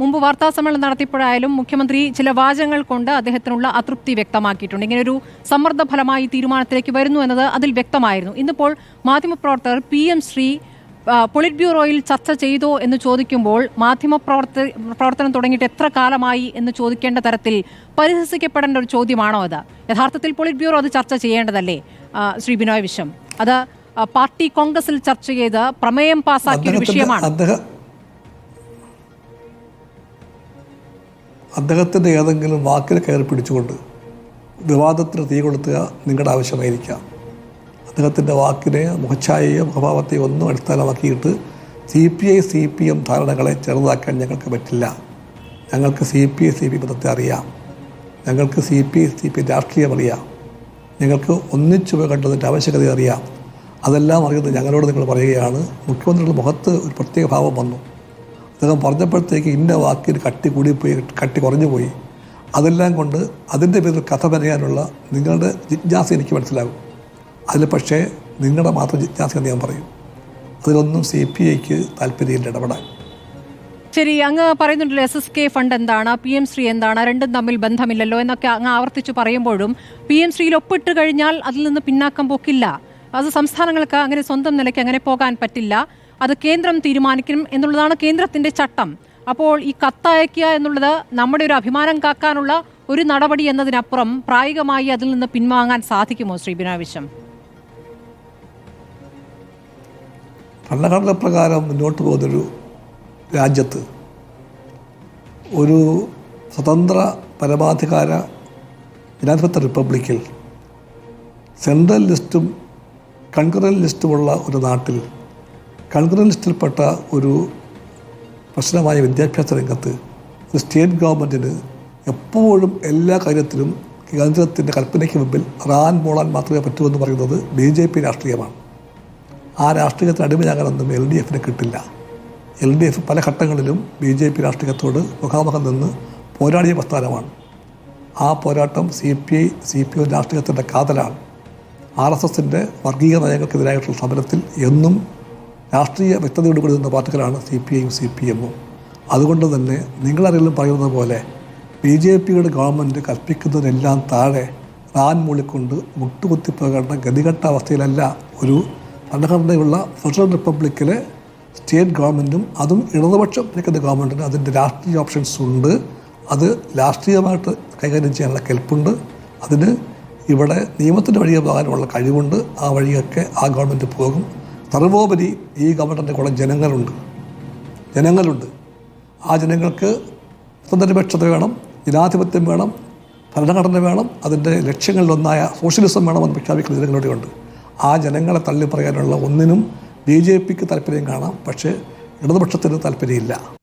മുമ്പ് വാർത്താ സമ്മേളനം നടത്തിയപ്പോഴായാലും മുഖ്യമന്ത്രി ചില വാചകങ്ങൾ കൊണ്ട് അദ്ദേഹത്തിനുള്ള അതൃപ്തി വ്യക്തമാക്കിയിട്ടുണ്ട്. ഇങ്ങനെ ഒരു സമ്മർദ്ദ ഫലമായി തീരുമാനത്തിലേക്ക് വരുന്നു എന്നത് അതിൽ വ്യക്തമായിരുന്നു. ഇന്നിപ്പോൾ മാധ്യമപ്രവർത്തകർ പി എം ശ്രീ പൊളിറ്റ് ബ്യൂറോയിൽ ചർച്ച ചെയ്തോ എന്ന് ചോദിക്കുമ്പോൾ മാധ്യമപ്രവർത്ത പ്രവർത്തനം തുടങ്ങിയിട്ട് എത്ര കാലമായി എന്ന് ചോദിക്കേണ്ട തരത്തിൽ പരിഹസിക്കപ്പെടേണ്ട ഒരു ചോദ്യമാണോ അത്? യഥാർത്ഥത്തിൽ പൊളിറ്റ് ബ്യൂറോ അത് ചർച്ച ചെയ്യേണ്ടതല്ലേ? ശ്രീ ബിനോയ് വിശ്വം. അത് പാർട്ടി കോൺഗ്രസിൽ ചർച്ച ചെയ്ത് പ്രമേയം പാസാക്കിയ ഒരു വിഷയമാണ്. അദ്ദേഹത്തിന്റെ ഏതെങ്കിലും വാക്കിൽ കയറി പിടിച്ചുകൊണ്ട് വിവാദത്തിന് തീ കൊളുത്തുക നിങ്ങളുടെ ആവശ്യമായിരിക്കാം. അദ്ദേഹത്തിന്റെ വാക്കിനെ മുഖച്ഛായയോ മുഖഭാവത്തെയോ ഒന്നും അടിസ്ഥാനമാക്കിയിട്ട് C P I C P M ധാരണകളെ ചെറുതാക്കാൻ ഞങ്ങൾക്ക് പറ്റില്ല. ഞങ്ങൾക്ക് C P I C P പദത്തെ അറിയാം. ഞങ്ങൾക്ക് C P I C P രാഷ്ട്രീയം അറിയാം. ഞങ്ങൾക്ക് ഒന്നിച്ചു കണ്ടതിന്റെ ആവശ്യകത അറിയാം. അതെല്ലാം അറിയുന്നത് ഞങ്ങളോട് നിങ്ങൾ പറയുകയാണ്. മുഖ്യമന്ത്രിയുടെ മുഖത്ത് ഒരു പ്രത്യേക ഭാവം വന്നു. അദ്ദേഹം പറഞ്ഞപ്പോഴത്തേക്ക് ഇന്ന വാക്കിന് കട്ടി കൂടിപ്പോയി കട്ടി കുറഞ്ഞു പോയി. അതെല്ലാം കൊണ്ട് അതിന്റെ പേരിൽ കഥ പറയാനുള്ള നിങ്ങളുടെ ജിജ്ഞാസ എനിക്ക് മനസ്സിലാകും. അതിൽ പക്ഷേ നിങ്ങളുടെ മാത്രം ജിജ്ഞാസ എന്ന് ഞാൻ പറയും. അതിലൊന്നും സി പി ഐക്ക് താല്പര്യമില്ല ഇടപെടാൻ. ശരി അങ്ങ് പറയുന്നുണ്ടല്ലോ എസ് എസ് കെ ഫണ്ട് എന്താണ് പി എം ശ്രീ എന്താണ് രണ്ടും തമ്മിൽ ബന്ധമില്ലല്ലോ എന്നൊക്കെ അങ്ങ് ആവർത്തിച്ച് പറയുമ്പോഴും പി എം ശ്രീയിൽ ഒപ്പിട്ട് കഴിഞ്ഞാൽ അതിൽ നിന്ന് പിന്നാക്കം പോക്കില്ല. അത് സംസ്ഥാനങ്ങൾക്ക് അങ്ങനെ സ്വന്തം നിലയ്ക്ക് അങ്ങനെ പോകാൻ പറ്റില്ല. അത് കേന്ദ്രം തീരുമാനിക്കും എന്നുള്ളതാണ് കേന്ദ്രത്തിന്റെ ചട്ടം. അപ്പോൾ ഈ കത്തയക്കുക എന്നുള്ളത് നമ്മുടെ ഒരു അഭിമാനം കാക്കാനുള്ള ഒരു നടപടി എന്നതിനപ്പുറം പ്രായോഗികമായി അതിൽ നിന്ന് പിൻവാങ്ങാൻ സാധിക്കുമോ ശ്രീ ബിനാവിശ്വം? വിശ്വം ഭരണഘടന പ്രകാരം മുന്നോട്ട് പോകുന്നൊരു രാജ്യത്ത് ഒരു സ്വതന്ത്ര പരമാധികാര ജനാധിപത്യ റിപ്പബ്ലിക്കിൽ സെൻട്രൽ ലിസ്റ്റും കൺക്രൽ ലിസ്റ്റുമുള്ള ഒരു നാട്ടിൽ കൺകറൻ ലിസ്റ്റിൽപ്പെട്ട ഒരു പ്രശ്നമായ വിദ്യാഭ്യാസ രംഗത്ത് ഒരു സ്റ്റേറ്റ് ഗവൺമെന്റിന് എപ്പോഴും എല്ലാ കാര്യത്തിലും കേന്ദ്രത്തിന്റെ കൽപ്പനയ്ക്ക് മുമ്പിൽ റാൻ മോളാൻ മാത്രമേ പറ്റൂ എന്ന് പറയുന്നത് ബി ജെ പി രാഷ്ട്രീയമാണ്. ആ രാഷ്ട്രീയത്തിന് അടിമയാകാനൊന്നും എൽ ഡി എഫിന് കിട്ടില്ല. എൽ ഡി എഫ് പല ഘട്ടങ്ങളിലും ബി ജെ പി രാഷ്ട്രീയത്തോട് മുഖാമുഖം നിന്ന് പോരാടിയ പ്രസ്ഥാനമാണ്. ആ പോരാട്ടം C P I C P I രാഷ്ട്രീയത്തിന്റെ കാതലാണ്. ആർ എസ് എസിന്റെ വർഗീയ നയങ്ങൾക്കെതിരായിട്ടുള്ള സമരത്തിൽ എന്നും രാഷ്ട്രീയ വ്യക്തതയോട് കൂടി പാർട്ടികളാണ് സി പി ഐയും സി പി എമ്മും അതുകൊണ്ട് തന്നെ നിങ്ങളാരെങ്കിലും പറയുന്നത് പോലെ ബി ജെ പിയുടെ ഗവൺമെന്റ് കൽപ്പിക്കുന്നതിനെല്ലാം താഴെ റാൻ മൂളിക്കൊണ്ട് മുട്ടുകുത്തിപ്പോകേണ്ട ഗതികെട്ട അവസ്ഥയിലല്ല ഒരു ഭരണഘടനയുള്ള ഫെഡറൽ റിപ്പബ്ലിക്കിലെ സ്റ്റേറ്റ് ഗവൺമെന്റും അതും ഇടതുപക്ഷം ഭരിക്കുന്ന ഗവൺമെന്റിന് അതിന്റെ രാഷ്ട്രീയ ഓപ്ഷൻസ് ഉണ്ട്. അത് രാഷ്ട്രീയമായിട്ട് കൈകാര്യം ചെയ്യാനുള്ള കെൽപ്പുണ്ട്. അതിന് ഇവിടെ നിയമത്തിന്റെ വഴിയെ പോകാനുള്ള കഴിവുണ്ട്. ആ വഴിയൊക്കെ ആ ഗവൺമെന്റ് പോകും. സർവോപരി ഈ ഗവൺമെന്റിന്റെ കൂടെ ജനങ്ങളുണ്ട്. ജനങ്ങളുണ്ട്. ആ ജനങ്ങൾക്ക് സ്വതന്ത്രപക്ഷത വേണം ജനാധിപത്യം വേണം ഭരണഘടന വേണം അതിന്റെ ലക്ഷ്യങ്ങളിലൊന്നായ സോഷ്യലിസം വേണമെന്ന് പ്രഖ്യാപിക്കുന്ന ജനങ്ങളുടെയുണ്ട് ആ ജനങ്ങളെ തള്ളി പറയാനുള്ള ഒന്നിനും ബി ജെ പിക്ക് താല്പര്യം കാണാം. പക്ഷേ ഇടതുപക്ഷത്തിന് താല്പര്യമില്ല.